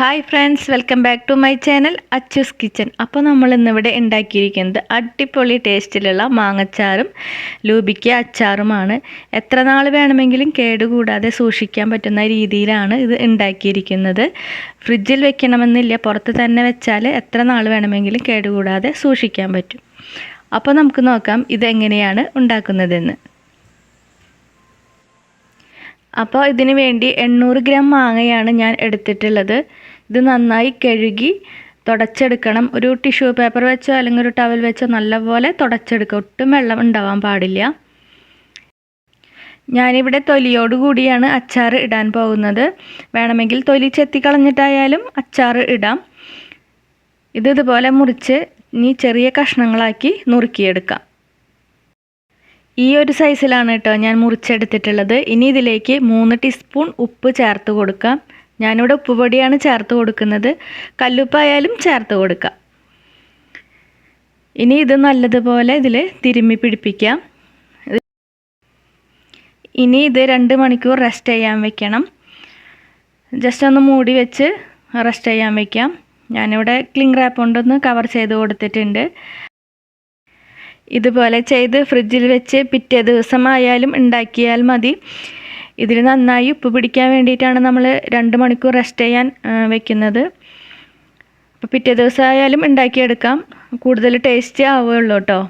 Hi friends welcome back to my channel Achus kitchen അപ്പോൾ നമ്മൾ ഇന്നിവിടെ ഉണ്ടാക്കിയിരിക്കുന്നത് അടിപൊളി ടേസ്റ്റിലുള്ള മാങ്ങച്ചാറും ലൂബിക്ക അച്ചാറുമാണ്. എത്ര നാൾ വേണമെങ്കിലും കേടുകൂടാതെ സൂക്ഷിക്കാൻ പറ്റുന്ന രീതിയിലാണ് ഇത് ഉണ്ടാക്കിയിരിക്കുന്നത്. ഫ്രിഡ്ജിൽ വെക്കണമെന്നില്ല പുറത്ത് തന്നെ വെച്ചാൽ എത്ര നാൾ വേണമെങ്കിലും കേടുകൂടാതെ സൂക്ഷിക്കാൻ പറ്റും. അപ്പോൾ നമുക്ക് നോക്കാം ഇതെങ്ങനെയാണ് ഉണ്ടാക്കുന്നതെന്ന്. അപ്പോൾ ഇതിന് വേണ്ടി എണ്ണൂറ് ഗ്രാം മാങ്ങയാണ് ഞാൻ എടുത്തിട്ടുള്ളത്. ഇത് നന്നായി കഴുകി തുടച്ചെടുക്കണം. ഒരു ടിഷ്യൂ പേപ്പർ വെച്ചോ അല്ലെങ്കിൽ ഒരു ടവൽ വെച്ചോ നല്ലപോലെ തുടച്ചെടുക്കുക. ഒട്ടും വെള്ളം ഉണ്ടാവാൻ പാടില്ല. ഞാനിവിടെ തൊലിയോട് കൂടിയാണ് അച്ചാർ ഇടാൻ പോകുന്നത്. വേണമെങ്കിൽ തൊലി ചെത്തി കളഞ്ഞിട്ടായാലും അച്ചാർ ഇടാം. ഇത് ഇതുപോലെ മുറിച്ച് ഇനി ചെറിയ കഷ്ണങ്ങളാക്കി നുറുക്കിയെടുക്കാം. ഈ ഒരു സൈസിലാണ് കേട്ടോ ഞാൻ മുറിച്ചെടുത്തിട്ടുള്ളത്. ഇനി ഇതിലേക്ക് മൂന്ന് ടീസ്പൂൺ ഉപ്പ് ചേർത്ത് കൊടുക്കാം. ഞാനിവിടെ ഉപ്പുപൊടിയാണ് ചേർത്ത് കൊടുക്കുന്നത്. കല്ലുപ്പായാലും ചേർത്ത് കൊടുക്കാം. ഇനി ഇത് നല്ലതുപോലെ ഇതിൽ തിരുമ്മി പിടിപ്പിക്കാം. ഇനി ഇത് രണ്ട് മണിക്കൂർ റെസ്റ്റ് ചെയ്യാൻ വെക്കണം. ജസ്റ്റ് ഒന്ന് മൂടി വെച്ച് റെസ്റ്റ് ചെയ്യാൻ വെക്കാം. ഞാനിവിടെ ക്ലിങ് റാപ്പ് കൊണ്ടൊന്ന് കവർ ചെയ്ത് കൊടുത്തിട്ടുണ്ട്. ഇതുപോലെ ചെയ്ത് ഫ്രിഡ്ജിൽ വെച്ച് പിറ്റേ ദിവസമായാലും ഉണ്ടാക്കിയാൽ മതി. ഇതിൽ നന്നായി ഉപ്പ് പിടിക്കാൻ വേണ്ടിയിട്ടാണ് നമ്മൾ രണ്ട് മണിക്കൂർ റെസ്റ്റ് ചെയ്യാൻ വെക്കുന്നത്. അപ്പോൾ പിറ്റേ ദിവസമായാലും ഉണ്ടാക്കിയെടുക്കാം. കൂടുതൽ ടേസ്റ്റ് ആവുകയുള്ളൂ കേട്ടോ.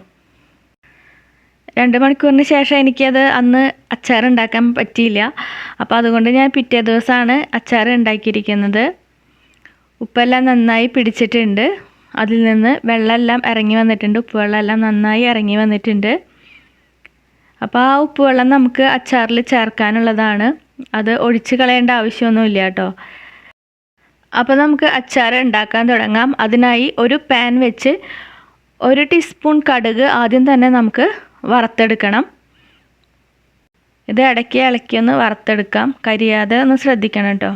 രണ്ട് മണിക്കൂറിന് ശേഷം എനിക്കത് അന്ന് അച്ചാർ ഉണ്ടാക്കാൻ പറ്റിയില്ല. അപ്പോൾ അതുകൊണ്ട് ഞാൻ പിറ്റേ ദിവസമാണ് അച്ചാർ ഉണ്ടാക്കിയിരിക്കുന്നത്. ഉപ്പെല്ലാം നന്നായി പിടിച്ചിട്ടുണ്ട്. അതിൽ നിന്ന് വെള്ളമെല്ലാം ഇറങ്ങി വന്നിട്ടുണ്ട്. ഉപ്പുവെള്ളമെല്ലാം നന്നായി ഇറങ്ങി വന്നിട്ടുണ്ട്. അപ്പോൾ ആ ഉപ്പുവെള്ളം നമുക്ക് അച്ചാറിൽ ചേർക്കാനുള്ളതാണ്. അത് ഒഴിച്ച് കളയേണ്ട ആവശ്യമൊന്നുമില്ല കേട്ടോ. അപ്പോൾ നമുക്ക് അച്ചാർ ഉണ്ടാക്കാൻ തുടങ്ങാം. അതിനായി ഒരു പാൻ വെച്ച് ഒരു ടീസ്പൂൺ കടുക് ആദ്യം തന്നെ നമുക്ക് വറുത്തെടുക്കണം. ഇത് ഇടയ്ക്ക് ഇളക്കി ഒന്ന് വറുത്തെടുക്കാം. കരിയാതെ ഒന്ന് ശ്രദ്ധിക്കണം കേട്ടോ.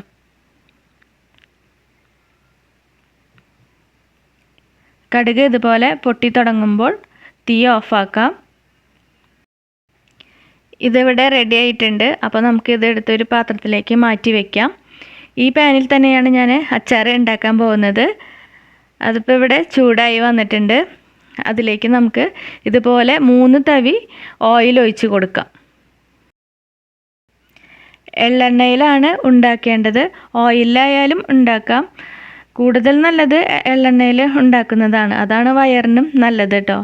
കടുക് ഇതുപോലെ പൊട്ടി തുടങ്ങുമ്പോൾ തീ ഓഫാക്കാം. ഇതിവിടെ റെഡി ആയിട്ടുണ്ട്. അപ്പോൾ നമുക്ക് ഇത് എടുത്തൊരു പാത്രത്തിലേക്ക് മാറ്റി വയ്ക്കാം ഈ പാനിൽ തന്നെയാണ് ഞാൻ അച്ചാർ ഉണ്ടാക്കാൻ പോകുന്നത്. അതിപ്പോൾ ഇവിടെ ചൂടായി വന്നിട്ടുണ്ട്. അതിലേക്ക് നമുക്ക് ഇതുപോലെ മൂന്ന് തവി ഓയിൽ ഒഴിച്ച് കൊടുക്കാം. എള്ളെണ്ണയിലാണ് ഉണ്ടാക്കേണ്ടത്. ഓയിലായാലും ഉണ്ടാക്കാം. കൂടുതൽ നല്ലത് എള്ളെണ്ണയിൽ ഉണ്ടാക്കുന്നതാണ്. അതാണ് വയറിനും നല്ലത് കേട്ടോ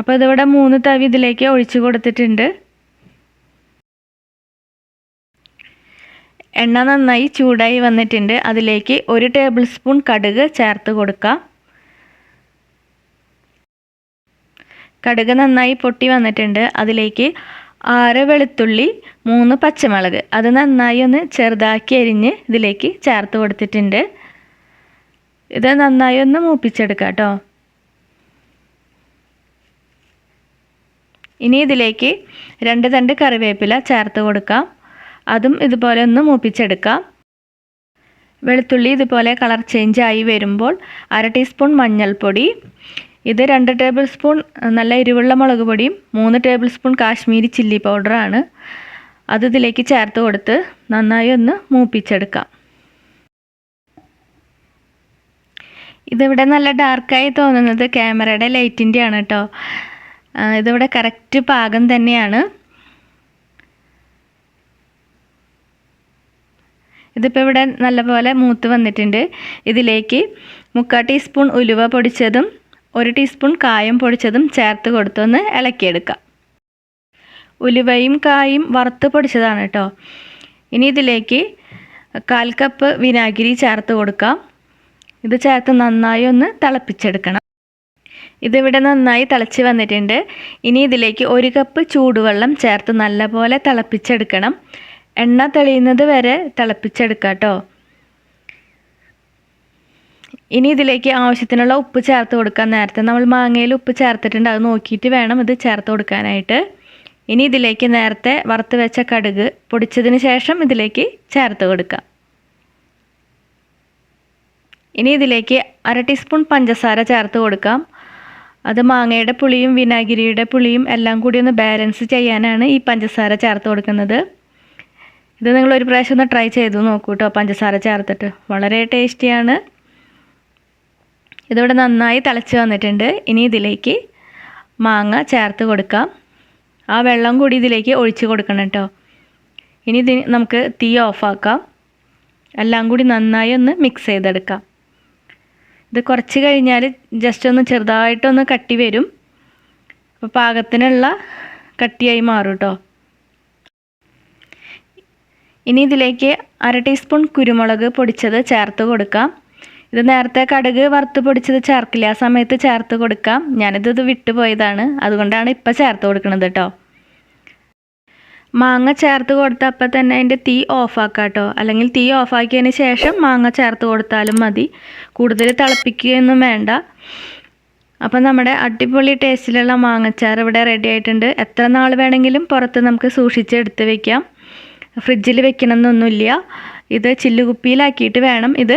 അപ്പോൾ ഇതിവിടെ മൂന്ന് തവി ഇതിലേക്ക് ഒഴിച്ച് കൊടുത്തിട്ടുണ്ട്. എണ്ണ നന്നായി ചൂടായി വന്നിട്ടുണ്ട്. അതിലേക്ക് ഒരു ടേബിൾ സ്പൂൺ കടുക് ചേർത്ത് കൊടുക്കാം. കടുക് നന്നായി പൊട്ടി വന്നിട്ടുണ്ട്. അതിലേക്ക് ആറ് വെളുത്തുള്ളി മൂന്ന് പച്ചമുളക്. അത് നന്നായി ഒന്ന് ചെറുതാക്കി അരിഞ്ഞ് ഇതിലേക്ക് ചേർത്ത് കൊടുത്തിട്ടുണ്ട്. ഇത് നന്നായി ഒന്ന് മൂപ്പിച്ചെടുക്കാം കേട്ടോ. ഇനി ഇതിലേക്ക് രണ്ട് തണ്ട് കറിവേപ്പില ചേർത്ത് കൊടുക്കാം. അതും ഇതുപോലെ ഒന്ന് മൂപ്പിച്ചെടുക്കാം. വെളുത്തുള്ളി ഇതുപോലെ കളർ ചേഞ്ച് ആയി വരുമ്പോൾ അര ടീസ്പൂൺ മഞ്ഞൾപ്പൊടി ഇത് രണ്ട് ടേബിൾ സ്പൂൺ നല്ല എരിവുള്ള മുളക് പൊടിയും മൂന്ന് ടേബിൾ സ്പൂൺ കാശ്മീരി ചില്ലി പൗഡറാണ്. അത് ഇതിലേക്ക് ചേർത്ത് കൊടുത്ത് നന്നായി ഒന്ന് മൂപ്പിച്ചെടുക്കാം. ഇതിവിടെ നല്ല ഡാർക്കായി തോന്നുന്നത് ക്യാമറയുടെ ലൈറ്റിന്റെ ആണ് കേട്ടോ ഇതിവിടെ കറക്റ്റ് പാകം തന്നെയാണ്. ഇതിപ്പോൾ ഇവിടെ നല്ലപോലെ മൂത്ത് വന്നിട്ടുണ്ട്. ഇതിലേക്ക് മുക്കാൽ ടീസ്പൂൺ ഉലുവ പൊടിച്ചതും ഒരു ടീസ്പൂൺ കായം പൊടിച്ചതും ചേർത്ത് കൊടുത്തൊന്ന് ഇളക്കിയെടുക്കാം. ഉലുവയും കായും വറുത്ത് പൊടിച്ചതാണ് കേട്ടോ ഇനി ഇതിലേക്ക് കാൽ കപ്പ് വിനാഗിരി ചേർത്ത് കൊടുക്കാം. ഇത് ചേർത്ത് നന്നായി ഒന്ന് തിളപ്പിച്ചെടുക്കണം. ഇതിവിടെ നന്നായി തിളച്ച് വന്നിട്ടുണ്ട്. ഇനി ഇതിലേക്ക് ഒരു കപ്പ് ചൂടുവെള്ളം ചേർത്ത് നല്ലപോലെ തിളപ്പിച്ചെടുക്കണം. എണ്ണ തെളിയുന്നത് വരെ തിളപ്പിച്ചെടുക്കാം കേട്ടോ. ഇനി ഇതിലേക്ക് ആവശ്യത്തിനുള്ള ഉപ്പ് ചേർത്ത് കൊടുക്കാൻ നേരത്തെ നമ്മൾ മാങ്ങയിൽ ഉപ്പ് ചേർത്തിട്ടുണ്ട്. അത് നോക്കിയിട്ട് വേണം ഇത് ചേർത്ത് കൊടുക്കാനായിട്ട്. ഇനി ഇതിലേക്ക് നേരത്തെ വറുത്ത് വെച്ച കടുക് പൊടിച്ചതിന് ശേഷം ഇതിലേക്ക് ചേർത്ത് കൊടുക്കാം. ഇനി ഇതിലേക്ക് അര ടീസ്പൂൺ പഞ്ചസാര ചേർത്ത് കൊടുക്കാം. അത് മാങ്ങയുടെ പുളിയും വിനാഗിരിയുടെ പുളിയും എല്ലാം കൂടി ഒന്ന് ബാലൻസ് ചെയ്യാനാണ് ഈ പഞ്ചസാര ചേർത്ത് കൊടുക്കുന്നത്. ഇത് നിങ്ങൾ ഒരു പ്രാവശ്യം ഒന്ന് ട്രൈ ചെയ്ത് നോക്കൂ കേട്ടോ പഞ്ചസാര ചേർത്തിട്ട്. വളരെ ടേസ്റ്റിയാണ്. ഇതിവിടെ നന്നായി തിളച്ച് വന്നിട്ടുണ്ട്. ഇനി ഇതിലേക്ക് മാങ്ങ ചേർത്ത് കൊടുക്കാം. ആ വെള്ളം കൂടി ഇതിലേക്ക് ഒഴിച്ച് കൊടുക്കണം കേട്ടോ ഇനി ഇതിന് നമുക്ക് തീ ഓഫാക്കാം. എല്ലാം കൂടി നന്നായി ഒന്ന് മിക്സ് ചെയ്തെടുക്കാം. ഇത് കുറച്ച് കഴിഞ്ഞാൽ ജസ്റ്റ് ഒന്ന് ചെറുതായിട്ടൊന്ന് കട്ടി വരും. അപ്പോൾ പാകത്തിനുള്ള കട്ടിയായി മാറും കേട്ടോ ഇനി ഇതിലേക്ക് അര ടീസ്പൂൺ കുരുമുളക് പൊടിച്ചത് ചേർത്ത് കൊടുക്കാം. ഇത് നേരത്തെ കടുക് വറുത്ത് പൊടിച്ചത് ചേർക്കില്ല. ആ സമയത്ത് ചേർത്ത് കൊടുക്കാം. ഞാനിത് വിട്ടുപോയതാണ്. അതുകൊണ്ടാണ് ഇപ്പം ചേർത്ത് കൊടുക്കുന്നത് കേട്ടോ മാങ്ങ ചേർത്ത് കൊടുത്ത അപ്പം തന്നെ അതിന്റെ തീ ഓഫാക്കാം കേട്ടോ അല്ലെങ്കിൽ തീ ഓഫാക്കിയതിന് ശേഷം മാങ്ങ ചേർത്ത് കൊടുത്താലും മതി. കൂടുതൽ തിളപ്പിക്കുകയൊന്നും വേണ്ട. അപ്പം നമ്മുടെ അടിപൊളി ടേസ്റ്റിലുള്ള മാങ്ങച്ചാർ ഇവിടെ റെഡി ആയിട്ടുണ്ട്. എത്ര നാൾ വേണമെങ്കിലും പുറത്ത് നമുക്ക് സൂക്ഷിച്ച് എടുത്ത് വെക്കാം. ഫ്രിഡ്ജിൽ വെക്കണമെന്നൊന്നുമില്ല. ഇത് ചില്ലുകുപ്പിയിലാക്കിയിട്ട് വേണം ഇത്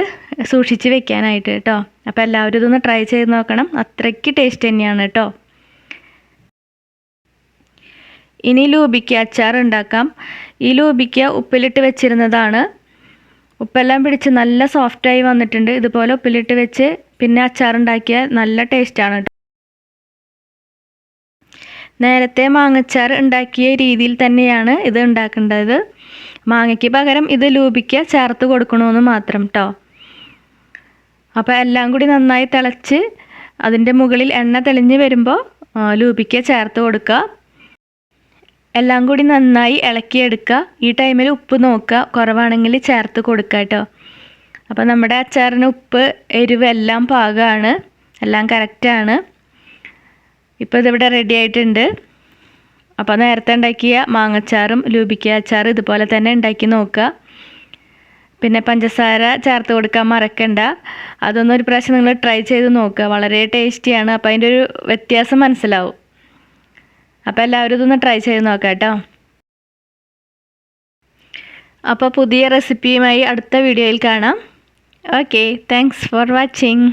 സൂക്ഷിച്ച് വെക്കാനായിട്ട് കേട്ടോ. അപ്പോൾ എല്ലാവരും ഇതൊന്ന് ട്രൈ ചെയ്ത് നോക്കണം. അത്രയ്ക്ക് ടേസ്റ്റ് തന്നെയാണ് കേട്ടോ. ഇനി ലൂബിക്ക അച്ചാർ ഉണ്ടാക്കാം. ഈ ലൂബിക്ക ഉപ്പിലിട്ട് വെച്ചിരുന്നതാണ്. ഉപ്പെല്ലാം പിടിച്ച് നല്ല സോഫ്റ്റായി വന്നിട്ടുണ്ട്. ഇതുപോലെ ഉപ്പിലിട്ട് വെച്ച് പിന്നെ അച്ചാർ ഉണ്ടാക്കിയാൽ നല്ല ടേസ്റ്റാണ് നേരത്തെ മാങ്ങച്ചാർ ഉണ്ടാക്കിയ രീതിയിൽ തന്നെയാണ് ഇത് ഉണ്ടാക്കേണ്ടത്. മാങ്ങയ്ക്ക് പകരം ഇത് ലൂപിക്ക ചേർത്ത് കൊടുക്കണമെന്ന് മാത്രം കേട്ടോ അപ്പോൾ എല്ലാം കൂടി നന്നായി തിളച്ച് അതിന്റെ മുകളിൽ എണ്ണ തെളിഞ്ഞ് വരുമ്പോൾ ലൂപിക്ക ചേർത്ത് കൊടുക്കുക. എല്ലാം കൂടി നന്നായി ഇളക്കിയെടുക്കുക. ഈ ടൈമിൽ ഉപ്പ് നോക്കുക. കുറവാണെങ്കിൽ ചേർത്ത് കൊടുക്കുക കേട്ടോ. അപ്പോൾ നമ്മുടെ അച്ചാറിന് ഉപ്പ് എരിവ് എല്ലാം പാകമാണ്. എല്ലാം കറക്റ്റാണ് ഇപ്പോൾ ഇതിവിടെ റെഡി ആയിട്ടുണ്ട്. അപ്പോൾ നേരത്തെ ഉണ്ടാക്കിയ മാങ്ങച്ചാറും ലൂബിക്ക അച്ചാറും ഇതുപോലെ തന്നെ ഉണ്ടാക്കി നോക്കുക. പിന്നെ പഞ്ചസാര ചേർത്ത് കൊടുക്കാൻ മറക്കണ്ട. അതൊന്നും ഒരു പ്രാവശ്യം നിങ്ങൾ ട്രൈ ചെയ്ത് നോക്കുക. വളരെ ടേസ്റ്റിയാണ് അപ്പോൾ അതിന്റെ ഒരു വ്യത്യാസം മനസ്സിലാവും. അപ്പോൾ എല്ലാവരും ഇതൊന്ന് ട്രൈ ചെയ്ത് നോക്കാം കേട്ടോ. അപ്പോൾ പുതിയ റെസിപ്പിയുമായി അടുത്ത വീഡിയോയിൽ കാണാം. Okay thanks for watching